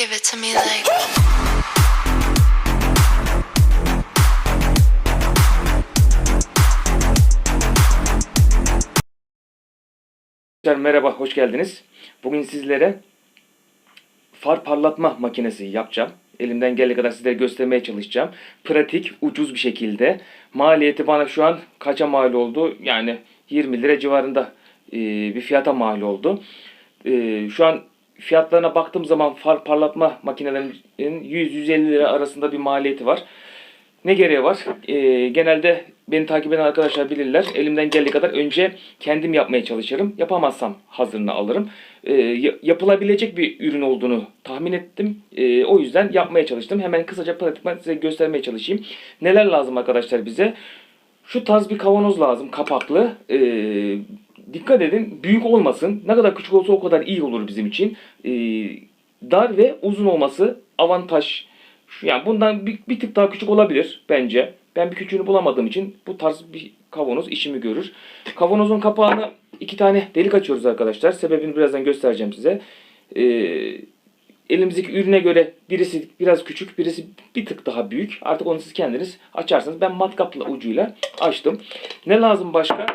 Give it to me like. Merhaba, hoş geldiniz. Bugün sizlere far parlatma makinesi yapacağım. Elimden geldiği kadar sizlere göstermeye çalışacağım. Pratik, ucuz bir şekilde. Maliyeti bana şu an kaça mal oldu? Yani 20 lira civarında bir fiyata mal oldu. Şu an fiyatlarına baktığım zaman far parlatma makinelerinin 100-150 lira arasında bir maliyeti var. Ne gereği var? Ee, genelde beni takip eden arkadaşlar bilirler. Elimden geldiği kadar önce kendim yapmaya çalışırım. Yapamazsam hazırını alırım. Ee, ya- yapılabilecek bir ürün olduğunu tahmin ettim. Ee, o yüzden yapmaya çalıştım. Hemen kısaca pratikten size göstermeye çalışayım. Neler lazım arkadaşlar bize? Şu tarz bir kavanoz lazım kapaklı. Ee, dikkat edin büyük olmasın. Ne kadar küçük olsa o kadar iyi olur bizim için. Ee, dar ve uzun olması avantaj. Yani bundan bir, bir tık daha küçük olabilir bence. Ben bir küçüğünü bulamadığım için bu tarz bir kavanoz işimi görür. Kavanozun kapağını iki tane delik açıyoruz arkadaşlar. Sebebini birazdan göstereceğim size. Ee, elimizdeki ürüne göre birisi biraz küçük, birisi bir tık daha büyük. Artık onu siz kendiniz açarsınız. Ben matkapla ucuyla açtım. Ne lazım başka?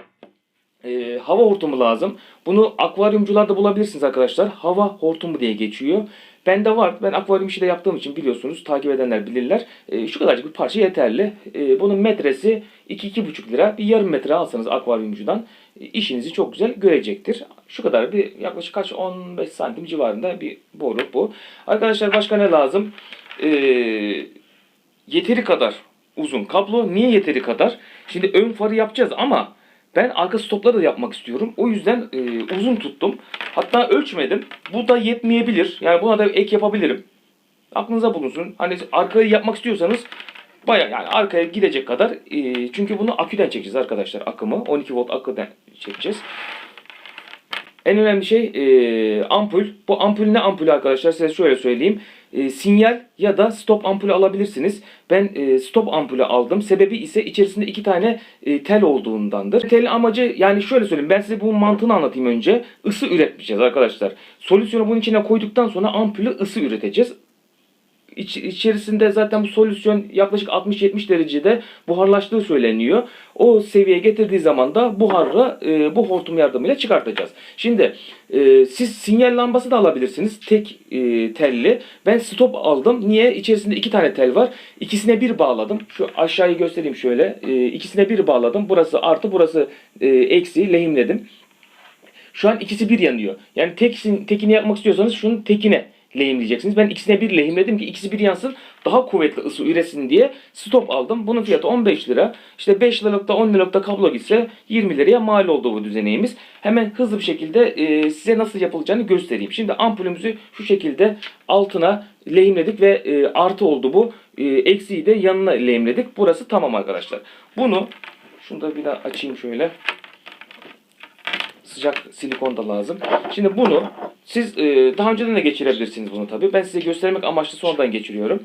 Ee, hava hortumu lazım. Bunu akvaryumcularda bulabilirsiniz arkadaşlar. Hava hortumu diye geçiyor. Bende var. Ben akvaryum işi de yaptığım için biliyorsunuz. Takip edenler bilirler. Ee, şu kadarcık bir parça yeterli. Ee, bunun metresi 2-2,5 lira. Bir yarım metre alsanız akvaryumcudan e, işinizi çok güzel görecektir. Şu kadar bir yaklaşık kaç 15 santim civarında bir boru bu. Arkadaşlar başka ne lazım? Ee, yeteri kadar uzun kablo. Niye yeteri kadar? Şimdi ön farı yapacağız ama ben arka stopları da yapmak istiyorum. O yüzden e, uzun tuttum. Hatta ölçmedim. Bu da yetmeyebilir. Yani buna da ek yapabilirim. Aklınıza bulunsun. Hani arkayı yapmak istiyorsanız baya yani arkaya gidecek kadar e, çünkü bunu aküden çekeceğiz arkadaşlar akımı. 12 volt aküden çekeceğiz. En önemli şey e, ampul. Bu ampul ne ampulü arkadaşlar size şöyle söyleyeyim. E, sinyal ya da stop ampulü alabilirsiniz. Ben e, stop ampulü aldım. Sebebi ise içerisinde iki tane e, tel olduğundandır. Tel amacı yani şöyle söyleyeyim. Ben size bunun mantığını anlatayım önce. Isı üretmeyeceğiz arkadaşlar. Solüsyonu bunun içine koyduktan sonra ampulü ısı üreteceğiz. İç, içerisinde zaten bu solüsyon yaklaşık 60-70 derecede buharlaştığı söyleniyor. O seviyeye getirdiği zaman da buharı e, bu hortum yardımıyla çıkartacağız. Şimdi e, siz sinyal lambası da alabilirsiniz tek e, telli. Ben stop aldım. Niye? İçerisinde iki tane tel var. İkisine bir bağladım. Şu aşağıyı göstereyim şöyle. E, ikisine bir bağladım. Burası artı burası e, eksi lehimledim. Şu an ikisi bir yanıyor. Yani teksin, tekini yapmak istiyorsanız şunun tekine lehimleyeceksiniz. Ben ikisine bir lehimledim ki ikisi bir yansın daha kuvvetli ısı üretsin diye stop aldım. Bunun fiyatı 15 lira. İşte 5 liralıkta 10 liralıkta kablo gitse 20 liraya mal oldu bu düzeneğimiz. Hemen hızlı bir şekilde e, size nasıl yapılacağını göstereyim. Şimdi ampulümüzü şu şekilde altına lehimledik ve e, artı oldu bu. E, eksiği de yanına lehimledik. Burası tamam arkadaşlar. Bunu şunu da bir daha açayım şöyle sıcak silikon da lazım. Şimdi bunu siz e, daha önceden de geçirebilirsiniz bunu tabii. Ben size göstermek amaçlı sonradan geçiriyorum.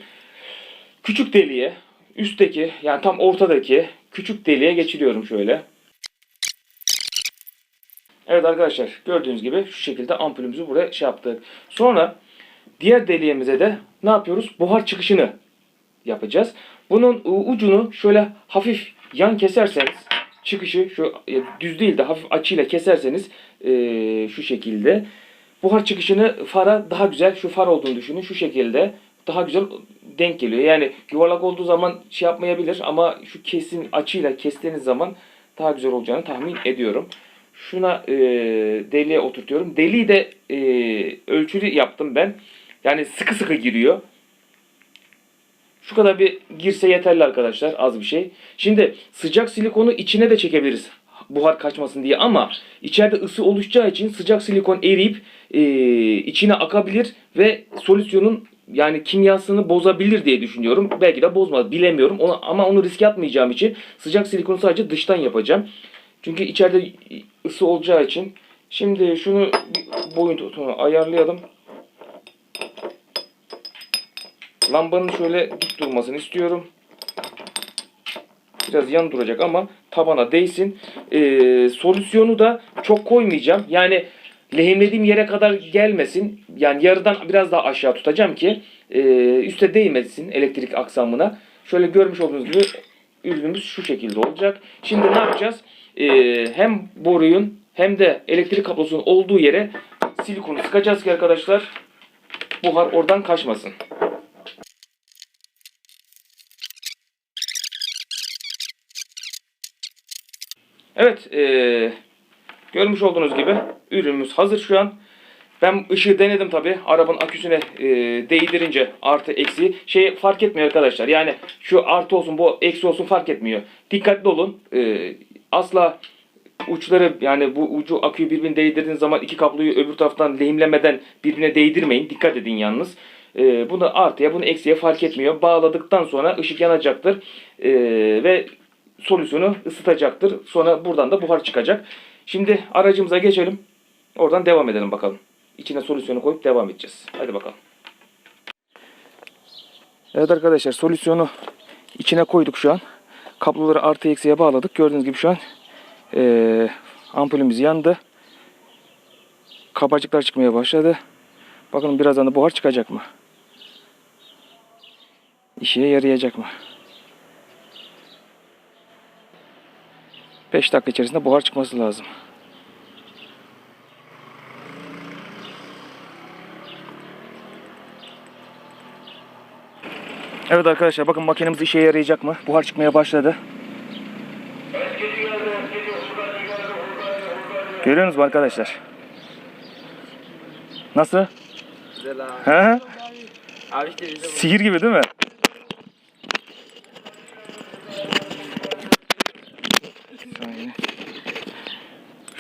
Küçük deliğe, üstteki yani tam ortadaki küçük deliğe geçiriyorum şöyle. Evet arkadaşlar gördüğünüz gibi şu şekilde ampulümüzü buraya şey yaptık. Sonra diğer deliğimize de ne yapıyoruz? Buhar çıkışını yapacağız. Bunun ucunu şöyle hafif yan keserseniz çıkışı şu e, düz değil de hafif açıyla keserseniz e, şu şekilde buhar çıkışını fara daha güzel şu far olduğunu düşünün şu şekilde daha güzel denk geliyor. Yani yuvarlak olduğu zaman şey yapmayabilir ama şu kesin açıyla kestiğiniz zaman daha güzel olacağını tahmin ediyorum. Şuna e, deliğe oturtuyorum. Deliği de e, ölçülü yaptım ben. Yani sıkı sıkı giriyor. Şu kadar bir girse yeterli arkadaşlar. Az bir şey. Şimdi sıcak silikonu içine de çekebiliriz. Buhar kaçmasın diye ama içeride ısı oluşacağı için sıcak silikon eriyip e, içine akabilir ve solüsyonun yani kimyasını bozabilir diye düşünüyorum. Belki de bozmaz bilemiyorum. Onu, ama onu riske atmayacağım için sıcak silikonu sadece dıştan yapacağım. Çünkü içeride ısı olacağı için. Şimdi şunu boyutunu ayarlayalım. Lambanın şöyle dik durmasını istiyorum. Biraz yan duracak ama tabana değsin. Ee, solüsyonu da çok koymayacağım. Yani lehimlediğim yere kadar gelmesin. Yani yarıdan biraz daha aşağı tutacağım ki e, üste değmesin elektrik aksamına. Şöyle görmüş olduğunuz gibi ürünümüz şu şekilde olacak. Şimdi ne yapacağız? E, hem boruyun hem de elektrik kablosunun olduğu yere silikonu sıkacağız ki arkadaşlar buhar oradan kaçmasın. Evet, eee, görmüş olduğunuz gibi ürünümüz hazır şu an. Ben ışığı denedim tabi. Arabanın aküsüne eee, değdirince artı eksi şey fark etmiyor arkadaşlar. Yani şu artı olsun bu eksi olsun fark etmiyor. Dikkatli olun. Eee, asla uçları yani bu ucu aküyü birbirine değdirdiğiniz zaman iki kabloyu öbür taraftan lehimlemeden birbirine değdirmeyin. Dikkat edin yalnız. Ee, bunu artıya bunu eksiye fark etmiyor. Bağladıktan sonra ışık yanacaktır. Ee, ve solüsyonu ısıtacaktır. Sonra buradan da buhar çıkacak. Şimdi aracımıza geçelim. Oradan devam edelim bakalım. İçine solüsyonu koyup devam edeceğiz. Hadi bakalım. Evet arkadaşlar solüsyonu içine koyduk şu an. Kabloları artı eksiye bağladık. Gördüğünüz gibi şu an ee, ampulümüz yandı. Kabacıklar çıkmaya başladı. Bakın birazdan da buhar çıkacak mı? İşe yarayacak mı? 5 dakika içerisinde buhar çıkması lazım. Evet arkadaşlar bakın makinemiz işe yarayacak mı? Buhar çıkmaya başladı. Görüyorsunuz mu arkadaşlar? Nasıl? Güzel abi. He? Abi işte bize bu. Sihir gibi değil mi?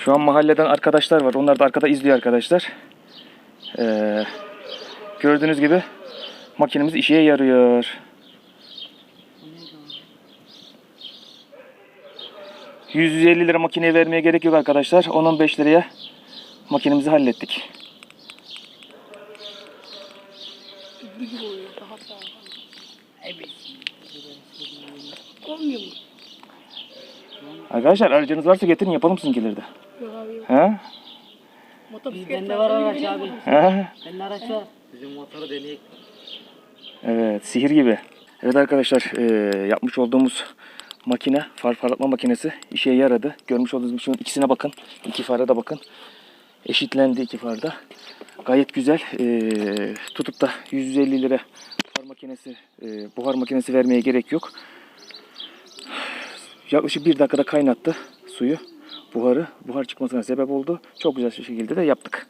Şu an mahalleden arkadaşlar var. Onlar da arkada izliyor arkadaşlar. Ee, gördüğünüz gibi makinemiz işe yarıyor. ...150 lira makineye vermeye gerek yok arkadaşlar. 10-15 liraya makinemizi hallettik. Arkadaşlar aracınız varsa getirin yapalım sizinkileri de. Yok abi yok. He? Motosiklet Bende var araç abi. He? Bende araç var. Bizim motoru deneyek. Evet, sihir gibi. Evet arkadaşlar, eee, yapmış olduğumuz makine, far parlatma makinesi işe yaradı. Görmüş olduğunuz gibi şunun ikisine bakın. İki fara da bakın. Eşitlendi iki farda. Gayet güzel. Eee, tutup da 150 lira far makinesi, eee, buhar makinesi vermeye gerek yok. Yaklaşık bir dakikada kaynattı suyu, buharı. Buhar çıkmasına sebep oldu. Çok güzel bir şekilde de yaptık.